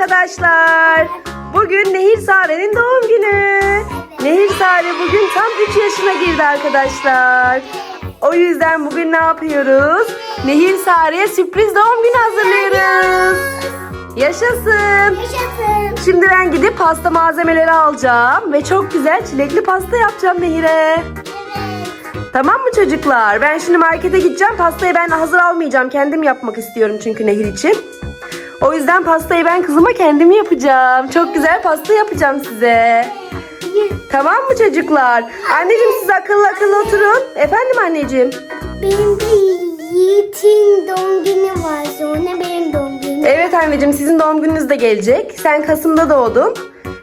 arkadaşlar. Bugün Nehir Sare'nin doğum günü. Nehir Sare bugün tam 3 yaşına girdi arkadaşlar. O yüzden bugün ne yapıyoruz? Nehir Sare'ye sürpriz doğum günü hazırlıyoruz. Yaşasın. Yaşasın. Şimdi ben gidip pasta malzemeleri alacağım ve çok güzel çilekli pasta yapacağım Nehir'e. Tamam mı çocuklar? Ben şimdi markete gideceğim. Pastayı ben hazır almayacağım. Kendim yapmak istiyorum çünkü Nehir için. O yüzden pastayı ben kızıma kendim yapacağım. Çok güzel pasta yapacağım size. Tamam mı çocuklar? Anneciğim siz akıllı akıllı oturun. Efendim anneciğim? Benim de Yiğit'in doğum günü var. Sonra benim doğum günüm. Evet anneciğim sizin doğum gününüz de gelecek. Sen Kasım'da doğdun.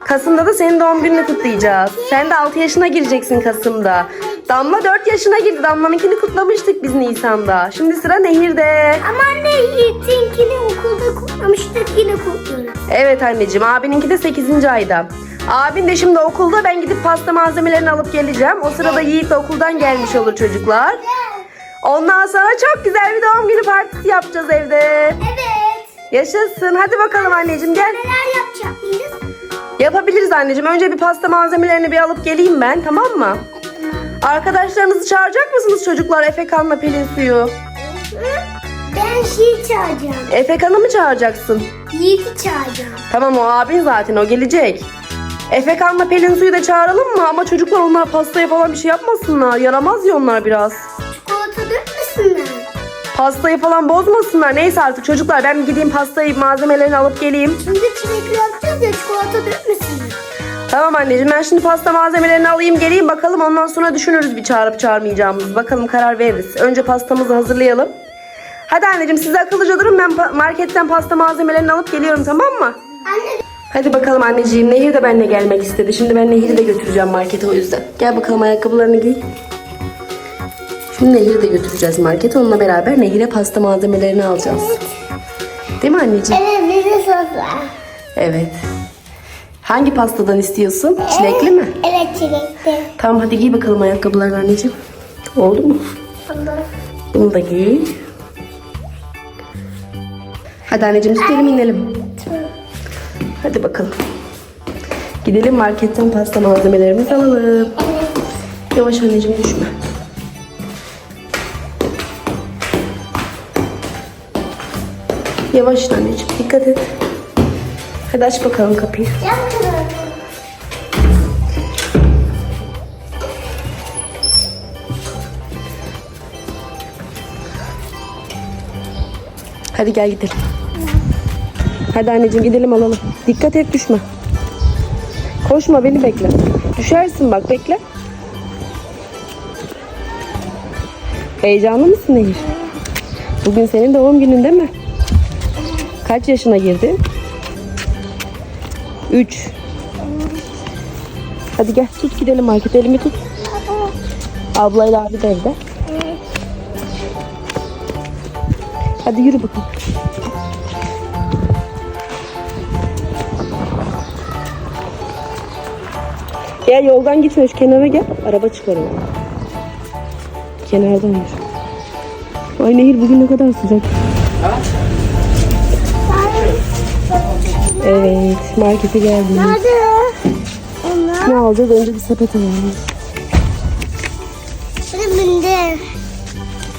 Kasım'da da senin doğum gününü kutlayacağız. Sen de 6 yaşına gireceksin Kasım'da. Damla 4 yaşına girdi. Damla'nınkini kutlamıştık biz Nisan'da. Şimdi sıra Nehir'de. Ama anne Yiğit'inkini okulda kutlamıştık yine kutluyoruz. Evet anneciğim abininki de 8. ayda. Abin de şimdi okulda ben gidip pasta malzemelerini alıp geleceğim. O sırada Yiğit de okuldan gelmiş olur çocuklar. Ondan sonra çok güzel bir doğum günü partisi yapacağız evde. Evet. Yaşasın. Hadi bakalım anneciğim gel. Neler yapacak mıyız? Yapabiliriz anneciğim. Önce bir pasta malzemelerini bir alıp geleyim ben tamam mı? Arkadaşlarınızı çağıracak mısınız çocuklar? Efekan'la Pelin Suyu. Ben şeyi çağıracağım. Efekan'ı mı çağıracaksın? Yiğit'i çağıracağım. Tamam o abin zaten o gelecek. Efekan'la Pelin Suyu da çağıralım mı? Ama çocuklar onlar pastaya falan bir şey yapmasınlar. Yaramaz ya onlar biraz. Çikolata dökmesinler. Pastayı falan bozmasınlar. Neyse artık çocuklar ben gideyim pastayı malzemelerini alıp geleyim. Şimdi çilekli yapacağız ya çikolata dökmesinler. Tamam anneciğim ben şimdi pasta malzemelerini alayım geleyim bakalım ondan sonra düşünürüz bir çağırıp çağırmayacağımızı. Bakalım karar veririz. Önce pastamızı hazırlayalım. Hadi anneciğim siz akıllıca durun ben marketten pasta malzemelerini alıp geliyorum tamam mı? Anne Hadi bakalım anneciğim Nehir de benimle gelmek istedi. Şimdi ben Nehir'i de götüreceğim markete o yüzden. Gel bakalım ayakkabılarını giy. Şimdi Nehir'i de götüreceğiz markete. Onunla beraber Nehir'e pasta malzemelerini alacağız. Değil mi anneciğim? evet bir de. Evet. Hangi pastadan istiyorsun? Çilekli mi? Evet çilekli. Tamam hadi giy bakalım ayakkabılarını anneciğim. Oldu mu? Allah. Bunu da giy. Hadi anneciğim gidelim inelim. Hadi bakalım. Gidelim marketten pasta malzemelerimizi alalım. Yavaş anneciğim düşme. Yavaş anneciğim dikkat et. Hadi aç bakalım kapıyı. Hadi gel gidelim. Hadi anneciğim gidelim alalım. Dikkat et düşme. Koşma beni bekle. Düşersin bak bekle. Heyecanlı mısın Nehir? Bugün senin doğum günün değil mi? Kaç yaşına girdin? Üç. Hadi gel tut gidelim markete elimi tut. Ablayla abi de evde. Hadi yürü bakalım. Gel yoldan gitme şu kenara gel. Araba çıkarıyor. Kenardan yürü. Ay Nehir bugün ne kadar sıcak. Evet markete geldik. Hadi. Onlar. Ne alacağız? Önce bir sepet alalım. Şimdi.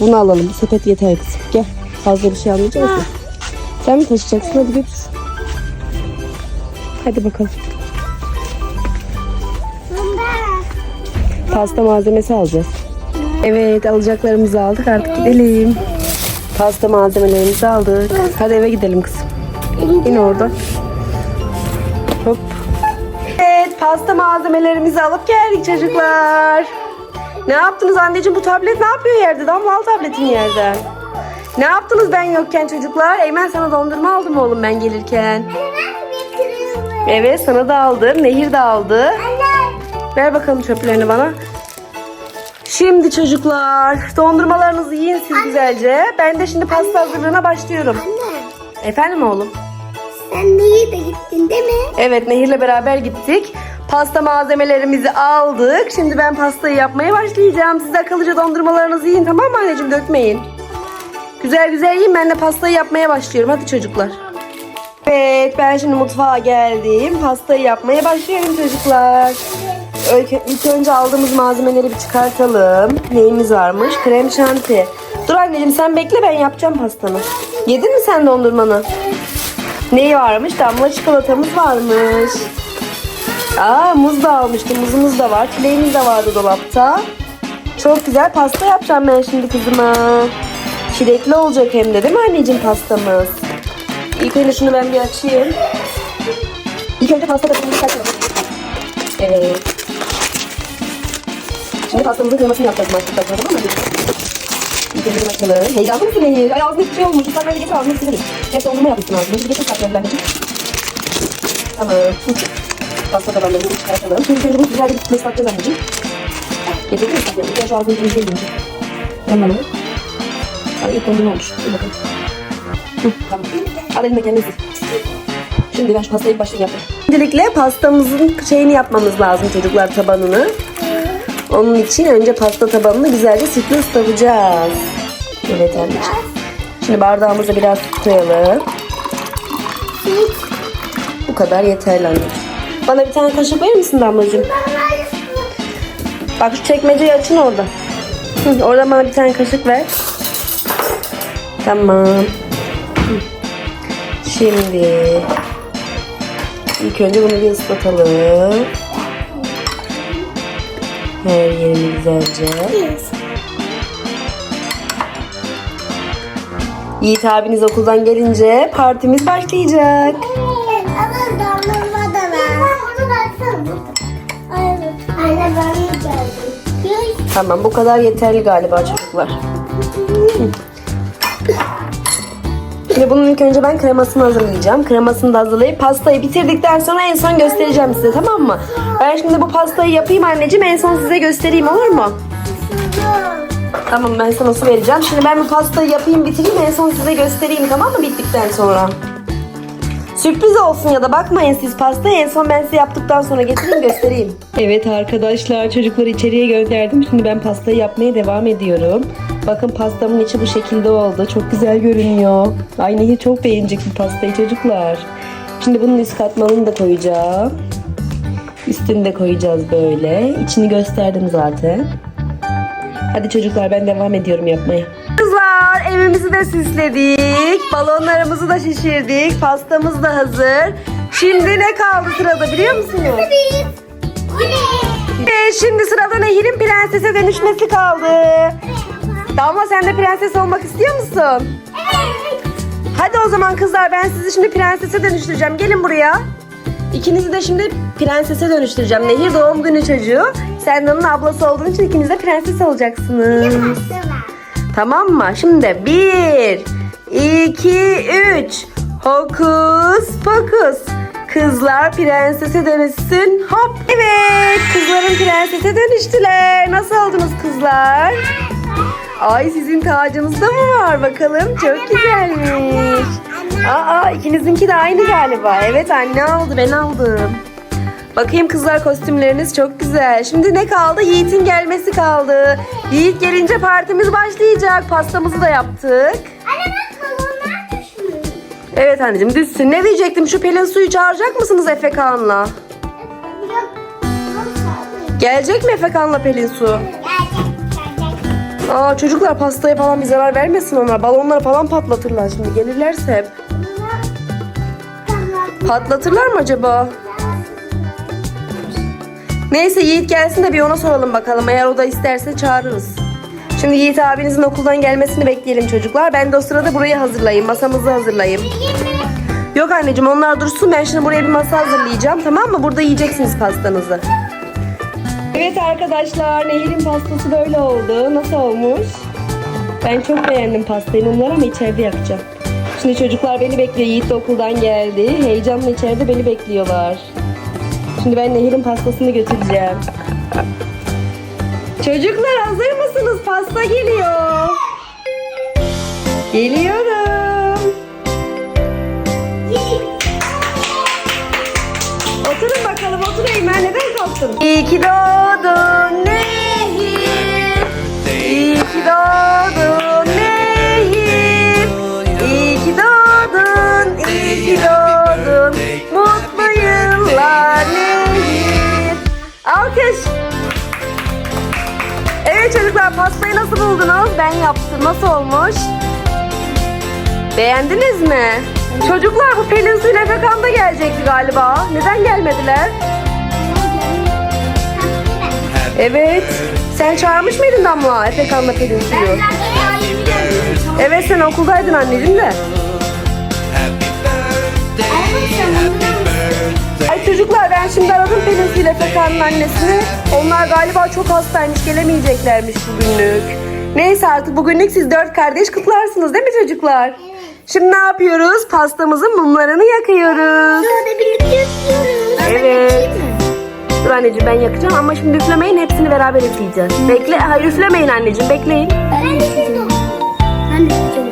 Bunu alalım. Bir sepet yeter kızım. Gel. Fazla bir şey almayacağız ya. Sen mi taşıyacaksın? Hadi götür. Hadi bakalım. Bunda. Pasta malzemesi alacağız. Evet alacaklarımızı aldık artık gidelim. Pasta malzemelerimizi aldık. Hadi eve gidelim kızım. İn orada. Pasta malzemelerimizi alıp geldik çocuklar. Ne yaptınız anneciğim bu tablet ne yapıyor yerde? Damla al tabletin yerden. Ne yaptınız ben yokken çocuklar? Eymen sana dondurma aldım oğlum ben gelirken. Evet sana da aldım. Nehir de aldı. Ver bakalım çöplerini bana. Şimdi çocuklar dondurmalarınızı yiyin siz güzelce. Ben de şimdi pasta hazırlığına başlıyorum. Anne. Efendim oğlum? Sen de gittin değil mi? Evet Nehir'le beraber gittik. Pasta malzemelerimizi aldık. Şimdi ben pastayı yapmaya başlayacağım. Siz akıllıca dondurmalarınızı yiyin tamam mı anneciğim dökmeyin. Güzel güzel yiyin ben de pastayı yapmaya başlıyorum. Hadi çocuklar. Evet ben şimdi mutfağa geldim. Pastayı yapmaya başlıyorum çocuklar. İlk, ilk önce aldığımız malzemeleri bir çıkartalım. Neyimiz varmış? Krem şanti. Dur anneciğim sen bekle ben yapacağım pastanı. Yedin mi sen dondurmanı? Neyi varmış? Damla çikolatamız varmış. Aa muz da almıştım. Muzumuz da var. Çileğimiz de vardı dolapta. Çok güzel pasta yapacağım ben şimdi kızıma. Çilekli olacak hem de değil mi anneciğim pastamız? İlk önce şunu ben bir açayım. İlk önce pasta kapımızı açalım. Evet. Şimdi pastamızın kıymasını yapacağız başlıkta tamam mı? İlk önce açalım. Heyecanlı mısın Nehir? Ay ağzında hiçbir şey olmuş. Sen böyle getir ağzını silerim. Hep dondurma yapmışsın ağzını. Şimdi getir saklayalım anneciğim. Tamam. Pasta tabanlarını çıkartalım. Şimdi önce bunu güzel bir tutmayı saklayacağız anneciğim. Getirdin mi saklayalım? Ben şu ağzını temizleyeyim. Tamam. Ay ilk dondurma olmuş. Dur bakalım. Hı, tamam. Al elime kendisi. Şimdi ben şu pastayı başlayayım yapayım. Öncelikle pastamızın şeyini yapmamız lazım çocuklar tabanını. Onun için önce pasta tabanını güzelce sütle ıslatacağız. Evet anneciğim. Şimdi bardağımıza biraz koyalım. Bu kadar yeterli anneciğim. Bana bir tane kaşık verir misin damlacığım? Bak şu çekmeceyi açın orada. Orada bana bir tane kaşık ver. Tamam. Şimdi ilk önce bunu bir ıslatalım. Her yerini güzelce. Yiğit abiniz okuldan gelince partimiz başlayacak. Ama Tamam bu kadar yeterli galiba çocuklar. Şimdi bunun ilk önce ben kremasını hazırlayacağım. Kremasını da hazırlayıp pastayı bitirdikten sonra en son göstereceğim size tamam mı? Ben şimdi bu pastayı yapayım anneciğim en son size göstereyim olur mu? Tamam ben sana su vereceğim. Şimdi ben bu pastayı yapayım bitireyim en son size göstereyim tamam mı bittikten sonra? Sürpriz olsun ya da bakmayın siz pastayı en son ben size yaptıktan sonra getireyim göstereyim. Evet arkadaşlar çocukları içeriye gönderdim. Şimdi ben pastayı yapmaya devam ediyorum. Bakın pastamın içi bu şekilde oldu. Çok güzel görünüyor. Ay çok beğenecek bu pastayı çocuklar. Şimdi bunun üst katmanını da koyacağım. Üstünü de koyacağız böyle. İçini gösterdim zaten. Hadi çocuklar ben devam ediyorum yapmaya. Evimizi de süsledik. Balonlarımızı da şişirdik. Pastamız da hazır. Şimdi ne kaldı sırada biliyor musunuz? Ee, şimdi sırada Nehir'in prensese dönüşmesi kaldı. Damla sen de prenses olmak istiyor musun? Hadi o zaman kızlar ben sizi şimdi prensese dönüştüreceğim. Gelin buraya. İkinizi de şimdi prensese dönüştüreceğim. Nehir doğum günü çocuğu. Sen de onun ablası olduğun için ikiniz de prenses olacaksınız. Tamam mı? Şimdi bir, iki, üç. Hokus pokus. Kızlar prensese dönüşsün. Hop. Evet. Kızların prensese dönüştüler. Nasıl oldunuz kızlar? Ay sizin tacınız da mı var bakalım? Çok güzelmiş. Aa ikinizinki de aynı galiba. Evet anne aldı ben aldım. Bakayım kızlar kostümleriniz çok güzel. Şimdi ne kaldı? Yiğit'in gelmesi kaldı. Yiğit gelince partimiz başlayacak. Pastamızı da yaptık. Anne balonlar düşmüş. Evet anneciğim düşsün. Ne diyecektim? Şu Pelin suyu çağıracak mısınız Efe Kaan'la? Yok. Gelecek mi Efe Kaan'la Pelin su? Gelecek. Aa çocuklar pastaya falan bir zarar vermesin onlar. Balonları falan patlatırlar şimdi gelirlerse hep. Patlatırlar mı acaba? Neyse Yiğit gelsin de bir ona soralım bakalım. Eğer o da isterse çağırırız. Şimdi Yiğit abinizin okuldan gelmesini bekleyelim çocuklar. Ben de o sırada burayı hazırlayayım. Masamızı hazırlayayım. Yok anneciğim onlar dursun. Ben şimdi buraya bir masa hazırlayacağım. Tamam mı? Burada yiyeceksiniz pastanızı. Evet arkadaşlar Nehir'in pastası böyle oldu. Nasıl olmuş? Ben çok beğendim pastayı. Mumlar ama içeride yapacağım. Şimdi çocuklar beni bekliyor. Yiğit de okuldan geldi. Heyecanla içeride beni bekliyorlar. Şimdi ben Nehir'in pastasını götüreceğim. Çocuklar hazır mısınız? Pasta geliyor. Geliyorum. Oturun bakalım otur Eymen neden kalktın? İyi ki doğdun Nehir. İyi ki doğdun nasıl buldunuz? Ben yaptım. Nasıl olmuş? Beğendiniz mi? Çocuklar bu Pelin Su ile Efekan da gelecekti galiba. Neden gelmediler? Evet. Sen çağırmış mıydın Damla Efekan'la Pelin Su'yu? Evet sen okuldaydın anneciğim de. Ay çocuklar ben şimdi aradım Pelin Su ile Efekan'ın annesini. Onlar galiba çok hastaymış gelemeyeceklermiş bugünlük. Neyse artık bugünlük siz dört kardeş kutlarsınız değil mi çocuklar? Şimdi ne yapıyoruz? Pastamızın mumlarını yakıyoruz. Birlikte yapıyoruz. Evet. Dur anneciğim ben yakacağım ama şimdi üflemeyin hepsini beraber üfleyeceğiz. Bekle. Hayır üflemeyin anneciğim bekleyin. Ben istiyorum.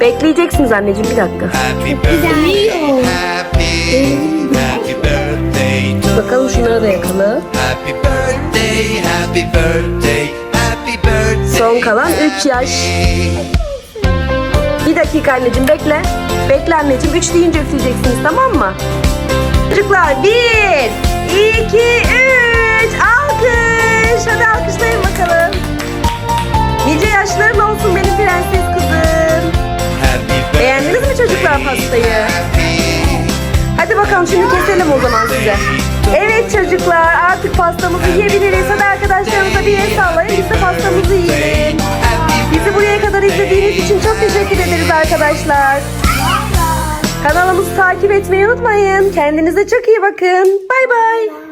Bekleyeceksiniz anneciğim bir dakika. Happy birthday, happy, happy birthday to Bakalım şunları da yakalım. Happy birthday, happy birthday. Son kalan 3 yaş. Bir dakika anneciğim bekle. Bekle anneciğim 3 deyince üfleyeceksiniz tamam mı? Çocuklar 1, 2, 3 alkış. Hadi alkışlayın bakalım. Nice yaşların olsun benim prenses kızım. Beğendiniz mi çocuklar pastayı? Bakalım şimdi keselim o zaman size. Evet çocuklar artık pastamızı yiyebiliriz. Hadi arkadaşlarımıza bir el sallayın biz de pastamızı yiyelim. Bizi buraya kadar izlediğiniz için çok teşekkür ederiz arkadaşlar. Kanalımızı takip etmeyi unutmayın. Kendinize çok iyi bakın. Bay bay.